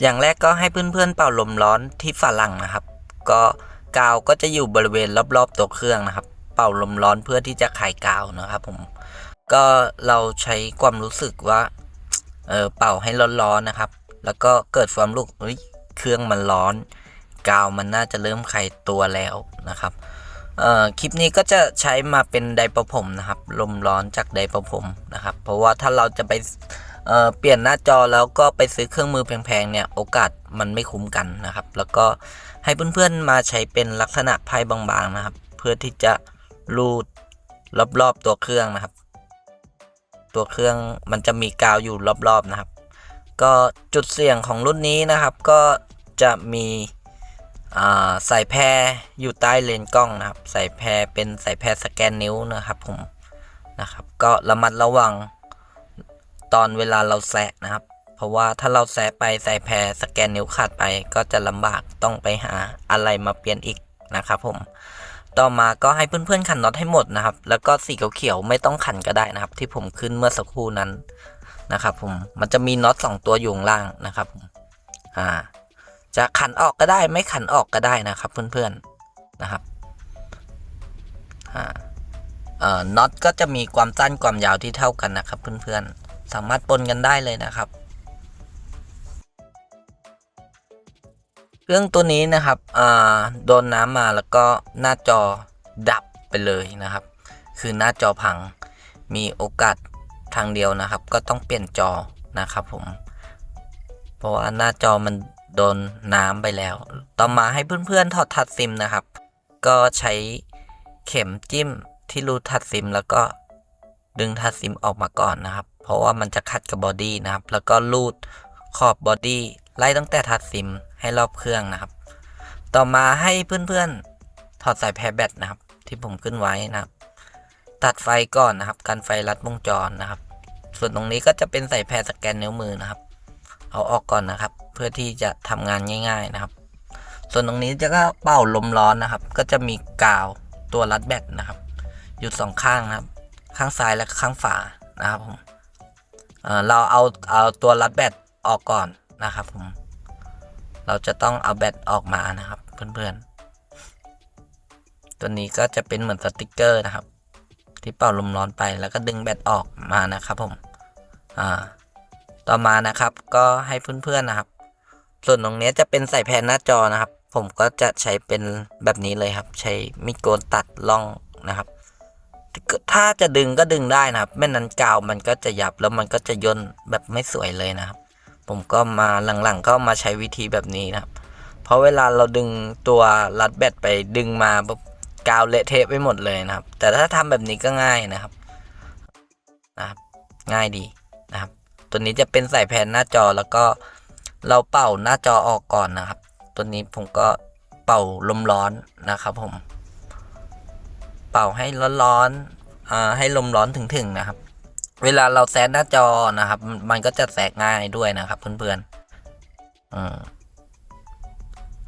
อย่างแรกก็ให้เพื่อนๆเป่าลมร้อนที่ฝาหลังนะครับ ก็กาวก็จะอยู่บริเวณรอบๆตัวเครื่องนะครับ เป่าลมร้อนเพื่อที่จะคลายกาวนะครับผมก็เราใช้ความรู้สึกว่าเออเป่าให้ร้อนๆนะครับ แล้วก็เกิดความรู้เฮ้ยเครื่องมันร้อน กาวมันน่าจะเริ่มไขตัวแล้วนะครับเอ่อคลิปนี้ก็จะใช้มาเป็นไดประผมนะครับ ลมร้อนจากไดประผมนะครับ เพราะว่าถ้าเราจะไป เเปลี่ยนหน้าจอแล้วก็ไปซื้อเครื่องมือแพงๆเนี่ยโอกาสมันไม่คุ้มกันนะครับ แล้วก็ให้เพื่อนๆมาใช้เป็นลักษณะไพ่บางๆนะครับ เพื่อที่จะรูดรอบๆตัวเครื่องนะครับ ตัวเครื่องมันจะมีกาวอยู่รอบๆนะครับ ก็จุดเสี่ยงของรุ่นนี้นะครับ ก็จะมีอ่าสายแพรอยู่ใต้เลนกล้องนะครับสายแพรเป็นสายแพรสแกนนิ้วนะครับผมนะครับ ก็ระมัดระวัง ตอนเวลาเราแซะนะครับ เพราะว่าถ้าเราแซะไปใสายแพรสแกนนิ้วขาดไปก็จะลำบากต้องไปหาอะไรมาเปลี่ยนอีกนะครับผม ต่อมาก็ให้เพื่อนๆขันน็อตให้หมดนะครับ แล้วก็สีเขียวๆไม่ต้องขันก็ได้นะครับ ที่ผมขึ้นเมื่อสักครู่นั้นนะครับผม มันจะมีน็อตสองตัวอยู่ล่างนะครับผมอ่า จะขันออกก็ได้ไม่ขันออกก็ได้นะครับ เพื่อนๆนะครับอ่าเอ่อน็อตก็จะมีความสั้นความยาวที่เท่ากันนะครับ เพื่อนๆ สามารถปนกันได้เลยนะครับ เครื่องตัวนี้นะครับโดนน้ำมาแล้วก็หน้าจอดับไปเลยนะครับ คือหน้าจอพังมีโอกาสทางเดียวนะครับ ก็ต้องเปลี่ยนจอนะครับผม เพราะว่าหน้าจอมันโดนน้ำไปแล้ว ต่อมาให้เพื่อนๆถอดทัดซิมนะครับ ก็ใช้เข็มจิ้มที่รูทัดซิม แล้วก็ดึงทัดซิมออกมาก่อนนะครับ เพราะว่ามันจะขัดกับบอดี้นะครับ แล้วก็รูดขอบบอดี้ไล่ตั้งแต่ทัดซิมให้รอบเครื่องนะครับ ต่อมาให้เพื่อนๆถอดสายแพรแบตนะครับ ที่ผมขึ้นไว้นะครับ ตัดไฟก่อนนะครับการไฟลัดวงจรนะครับ ส่วนตรงนี้ก็จะเป็นสายแพรสแกนนิ้วมือนะครับ เอาออกก่อนนะครับ เพื่อที่จะทำงานง่าย ๆนะครับ ส่วนตรงนี้จะก็เป่าลมร้อนนะครับ ก็จะมีกาวตัวรัดแบตนะครับ อยู่สองข้างนะครับ ข้างซ้ายและข้างฝานะครับผม เราเอาเอาตัวรัดแบตออกก่อนนะครับผม เราจะต้องเอาแบตออกมานะครับ เพื่อนๆ ตัวนี้ก็จะเป็นเหมือนสติกเกอร์นะครับ ที่เป่าลมร้อนไปแล้วก็ดึงแบตออกมานะครับผม อ่า ต่อมานะครับก็ให้เพื่อนๆนะครับ ส่วนตรงนี้จะเป็นใส่แผ่นหน้าจอนะครับ ผมก็จะใช้เป็นแบบนี้เลยครับ ใช้มีดโกนตัดล่องนะครับ ถ้าจะดึงก็ดึงได้นะครับไม่นั้นกาวมันก็จะหยับแล้วมันก็จะย่นแบบไม่สวยเลยนะครับ ผมก็มาหลังๆก็มาใช้วิธีแบบนี้นะครับ เพราะเวลาเราดึงตัวรัดแบตไปดึงมาปุ๊บกาวเละเทะไปหมดเลยนะครับ แต่ถ้าทำแบบนี้ก็ง่ายนะครับนะครับ ง่ายดีนะครับ ตัวนี้จะเป็นใส่แผ่นหน้าจอแล้วก็เราเป่าหน้าจอออกก่อนนะครับ ตัวนี้ผมก็เป่าลมร้อนนะครับผม เป่าให้ร้อนๆอ่าให้ลมร้อนถึงๆนะครับ เวลาเราแซดหน้าจอนะครับ มันก็จะแสกง่ายด้วยนะครับ เพื่อนๆอืม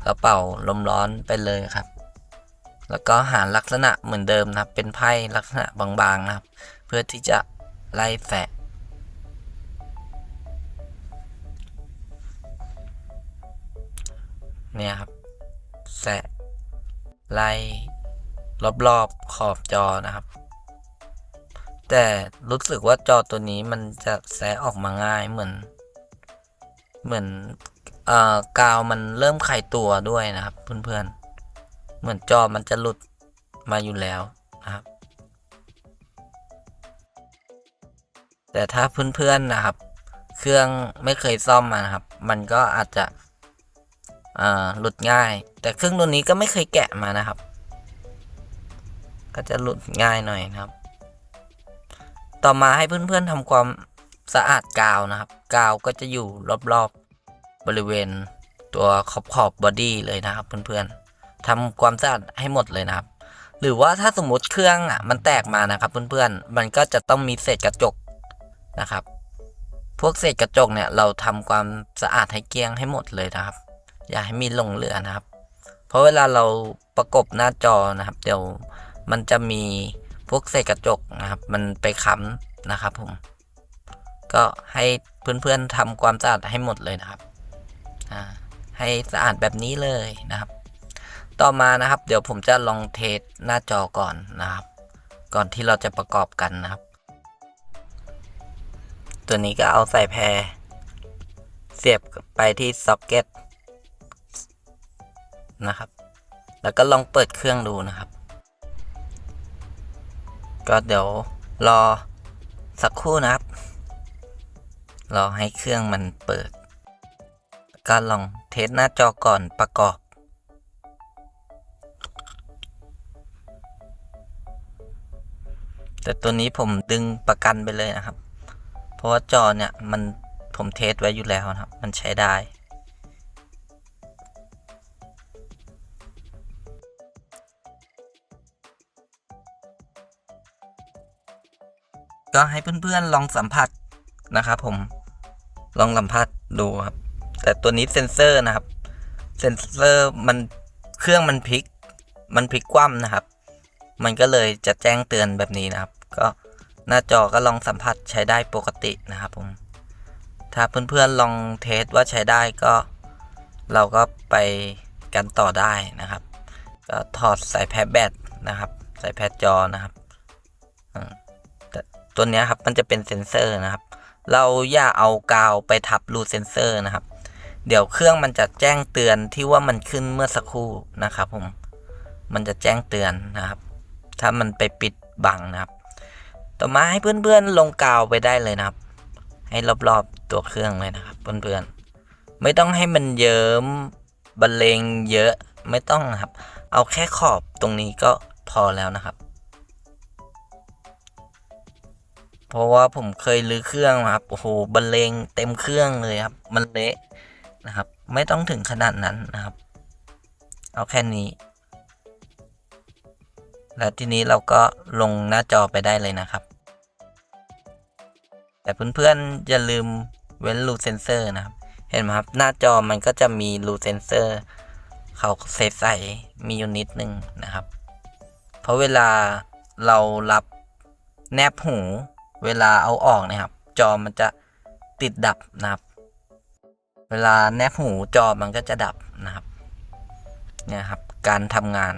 ก็เป่าลมร้อนไปเลยครับ แล้วก็หาลักษณะเหมือนเดิมนะครับ เป็นไพ่ลักษณะบางๆนะครับ เพื่อที่จะไล่แสะเนี่ยครับแสะไล่ รอบๆขอบจอนะครับ แต่รู้สึกว่าจอตัวนี้มันจะแสออกมาง่ายเหมือน เหมือนเอ่อกาวมันเริ่มไขตัวด้วยนะครับ เพื่อนๆ เหมือนจอมันจะหลุดมาอยู่แล้วนะครับ แต่ถ้าเพื่อนๆนะครับ เครื่องไม่เคยซ่อมมานะครับ มันก็อาจจะอ่าหลุดง่าย แต่เครื่องตัวนี้ก็ไม่เคยแกะมานะครับ ก็จะหลุดง่ายหน่อยนะครับ ต่อมาให้เพื่อนๆทำความสะอาดกาวนะครับ กาวก็จะอยู่รอบๆบริเวณตัวขอบขอบบอดี้เลยนะครับ เพื่อนๆทำความสะอาดให้หมดเลยนะครับ หรือว่าถ้าสมมติเครื่องอะมันแตกมานะครับ เพื่อนๆมันก็จะต้องมีเศษกระจกนะครับ พวกเศษกระจกเนี่ยเราทำความสะอาดให้เกลี้ยงให้หมดเลยนะครับ อย่าให้มีหลงเหลือนะครับ เพราะเวลาเราประกบหน้าจอนะครับ เดี๋ยว มันจะมีพวกเศษกระจกนะครับ มันไปค้ำนะครับผม ก็ให้เพื่อนๆทำความสะอาดให้หมดเลยนะครับ ให้สะอาดแบบนี้เลยนะครับ ต่อมานะครับ เดี๋ยวผมจะลองเทสหน้าจอก่อนนะครับ ก่อนที่เราจะประกอบกันนะครับ ตัวนี้ก็เอาใส่แพร เสียบไปที่ซ็อกเก็ตนะครับ แล้วก็ลองเปิดเครื่องดูนะครับ ก็เดี๋ยวรอสักครู่นะครับ รอให้เครื่องมันเปิด ก็ลองเทสหน้าจอก่อนประกอบ แต่ตัวนี้ผมดึงประกันไปเลยนะครับ เพราะว่าจอเนี่ยมันผมเทสไว้อยู่แล้วนะครับ มันใช้ได้ ก็ให้เพื่อนๆลองสัมผัสนะครับผมลองสัมผัสดูครับ แต่ตัวนี้เซ็นเซอร์นะครับ เซ็นเซอร์มันเครื่องมันพลิก มันพลิกคว่ำนะครับ มันก็เลยจะแจ้งเตือนแบบนี้นะครับ ก็หน้าจอก็ลองสัมผัสใช้ได้ปกตินะครับผม ถ้าเพื่อนๆลองเทสว่าใช้ได้ก็ เราก็ไปกันต่อได้นะครับ ก็ถอดสายแพดแบตนะครับ สายแพดจอนะครับอืม ตัวนี้ครับมันจะเป็นเซ็นเซอร์นะครับ เราอย่าเอากาวไปทับรูเซ็นเซอร์นะครับ เดี๋ยวเครื่องมันจะแจ้งเตือนที่ว่ามันขึ้นเมื่อสักครู่นะครับผมมันจะแจ้งเตือนนะครับ ถ้ามันไปปิดบังนะครับ ต่อมาให้เพื่อนๆลงกาวไปได้เลยนะครับ ให้รอบๆตัวเครื่องเลยนะครับ เพื่อนๆ ไม่ต้องให้มันเยิ้มบรรเลงเยอะไม่ต้องนะครับ เอาแค่ขอบตรงนี้ก็พอแล้วนะครับ เพราะว่าผมเคยรื้อเครื่องครับโอ้โหบรรเลงเต็มเครื่องเลยครับ มันเละนะครับ ไม่ต้องถึงขนาดนั้นนะครับ เอาแค่นี้ แล้วทีนี้เราก็ลงหน้าจอไปได้เลยนะครับ แต่เพื่อนๆอย่าลืมเว้นรูเซนเซอร์นะครับ เห็นไหมครับ หน้าจอมันก็จะมีรูเซนเซอร์เขาเซใสๆมีอยู่นิดนึงนะครับ เพราะเวลาเรารับแนบหู เวลาเอาออกนะครับ จอมันจะติดดับนะครับ เวลาแนบหูจอมันก็จะดับนะครับ เนี่ยครับ การทำงาน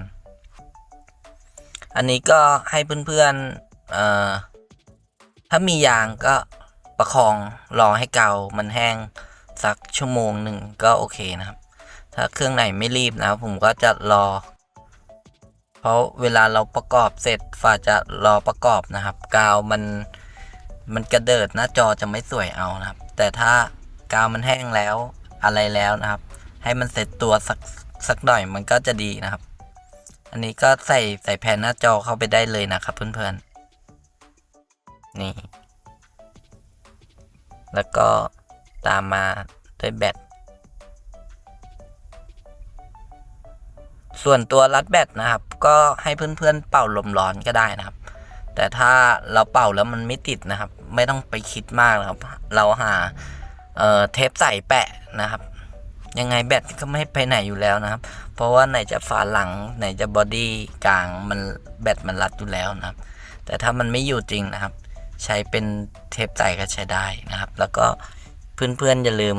อันนี้ก็ให้เพื่อนๆเอ่อถ้ามียางก็ประคองรอให้เกามันแห้งสักชั่วโมงหนึ่งก็โอเคนะครับ ถ้าเครื่องไหนไม่รีบนะครับผมก็จะรอ เพราะเวลาเราประกอบเสร็จฝ่าจะรอประกอบนะครับ กาวมัน มันกระเดิดหน้าจอจะไม่สวยเอานะครับ แต่ถ้ากาวมันแห้งแล้วอะไรแล้วนะครับ ให้มันเสร็จตัวสักสักหน่อยมันก็จะดีนะครับ อันนี้ก็ใส่ใส่แผ่นหน้าจอเข้าไปได้เลยนะครับเพื่อนๆ นี่ แล้วก็ตามมาด้วยแบต ส่วนตัวรัดแบตนะครับ ก็ให้เพื่อนๆเป่าลมร้อนก็ได้นะครับ แต่ถ้าเราเป่าแล้วมันไม่ติดนะครับ ไม่ต้องไปคิดมากนะครับ เราหาเเทปใส่แปะนะครับ ยังไงแบตก็ไม่ไปไหนอยู่แล้วนะครับ เพราะว่าไหนจะฝาหลังไหนจะบอดี้กลางมันแบตมันรัดอยู่แล้วนะครับ แต่ถ้ามันไม่อยู่จริงนะครับ ใช้เป็นเทปใส่ก็ใช้ได้นะครับ แล้วก็เพื่อนๆอย่าลืม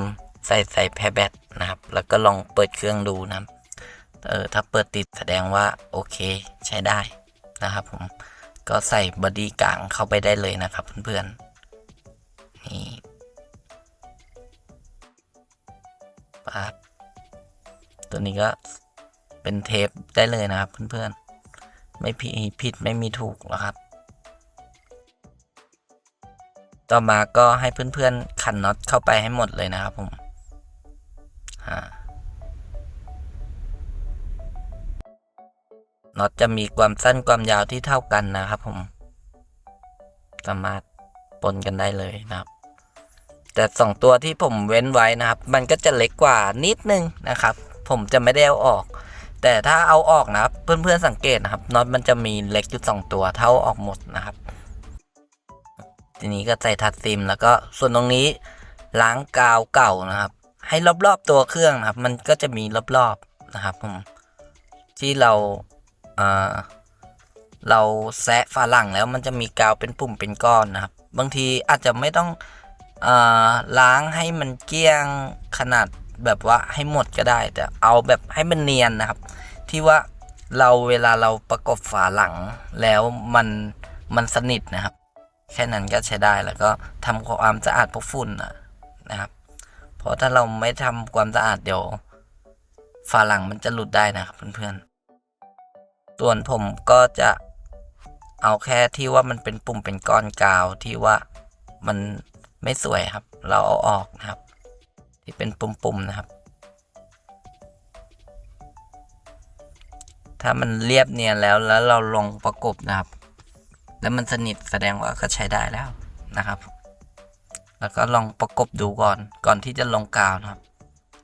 ใส่ใส่แพรแบตนะครับ แล้วก็ลองเปิดเครื่องดูนะครับเออถ้าเปิดติดแสดงว่าโอเคใช้ได้นะครับผม ก็ใส่บอดี้กลางเข้าไปได้เลยนะครับเพื่อนๆ นี่ปั๊บตัวนี้ก็เป็นเทปได้เลยนะครับเพื่อนๆ ไม่ผิดผิดไม่มีถูกหรอกครับ ต่อมาก็ให้เพื่อนๆ ขันน็อตเข้าไปให้หมดเลยนะครับผมอ่า น็อตจะมีความสั้นความยาวที่เท่ากันนะครับผม สามารถปนกันได้เลยนะครับ แต่สองตัวที่ผมเว้นไว้นะครับ มันก็จะเล็กกว่านิดนึงนะครับ ผมจะไม่ได้เอาออก แต่ถ้าเอาออกนะครับ เพื่อนๆสังเกตนะครับน็อตมันจะมีเล็กอยู่สองตัวเท่าออกหมดนะครับ ทีนี้ก็ใส่ทัดซิม แล้วก็ส่วนตรงนี้ล้างกาวเก่านะครับ ให้รอบๆตัวเครื่องนะครับ มันก็จะมีรอบๆนะครับผมที่เราอ่า เราแซะฝาหลังแล้วมันจะมีกาวเป็นปุ่มเป็นก้อนนะครับ บางทีอาจจะไม่ต้องอล้างให้มันเกลี้ยงขนาดแบบว่าให้หมดก็ได้ แต่เอาแบบให้มันเนียนนะครับ ที่ว่าเราเวลาเราประกบฝาหลังแล้วมันมันสนิทนะครับ แค่นั้นก็ใช้ได้แล้วก็ทำความสะอาดพวกฝุ่นนะนะครับ เพราะถ้าเราไม่ทำความสะอาดเดี๋ยวฝาหลังมันจะหลุดได้นะครับเพื่อนๆ ส่วนผมก็จะเอาแค่ที่ว่ามันเป็นปุ่มเป็นก้อนกาวที่ว่ามันไม่สวยครับ เราเอาออกนะครับ ที่เป็นปุ่มๆนะครับ ถ้ามันเรียบเนียนแล้วแล้วเราลงประกบนะครับ แล้วมันสนิทแสดงว่าก็ใช้ได้แล้วนะครับ แล้วก็ลองประกบดูก่อนก่อนที่จะลงกาวนะครับ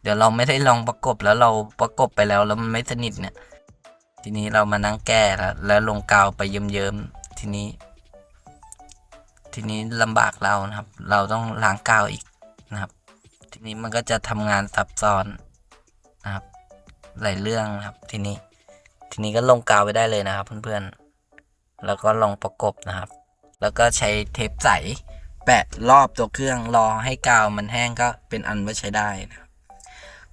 เดี๋ยวเราไม่ได้ลองประกบแล้วเราประกบไปแล้วแล้วมันไม่สนิทเนี่ย ทีนี้เรามานั่งแก้แล้วแล้วลงกาวไปเยิ้มๆทีนี้ ทีนี้ลำบากเรานะครับ เราต้องล้างกาวอีกนะครับ ทีนี้มันก็จะทำงานซับซ้อนนะครับ หลายเรื่องนะครับ ทีนี้ ทีนี้ก็ลงกาวไปได้เลยนะครับ เพื่อนๆ แล้วก็ลองประกบนะครับ แล้วก็ใช้เทปใสแปะรอบตัวเครื่องรอให้กาวมันแห้งก็เป็นอันว่าใช้ได้นะ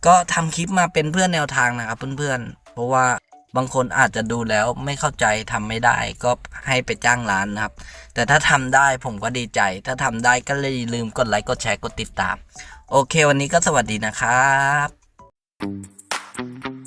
ก็ทำคลิปมาเป็นเพื่อนแนวทางนะครับเพื่อนๆ เพราะว่า บางคนอาจจะดูแล้วไม่เข้าใจทำไม่ได้ก็ให้ไปจ้างร้านนะครับ แต่ถ้าทำได้ผมก็ดีใจ ถ้าทำได้ก็เลยลืมกดไลค์กดแชร์กดติดตาม โอเค วันนี้ก็สวัสดีนะครับ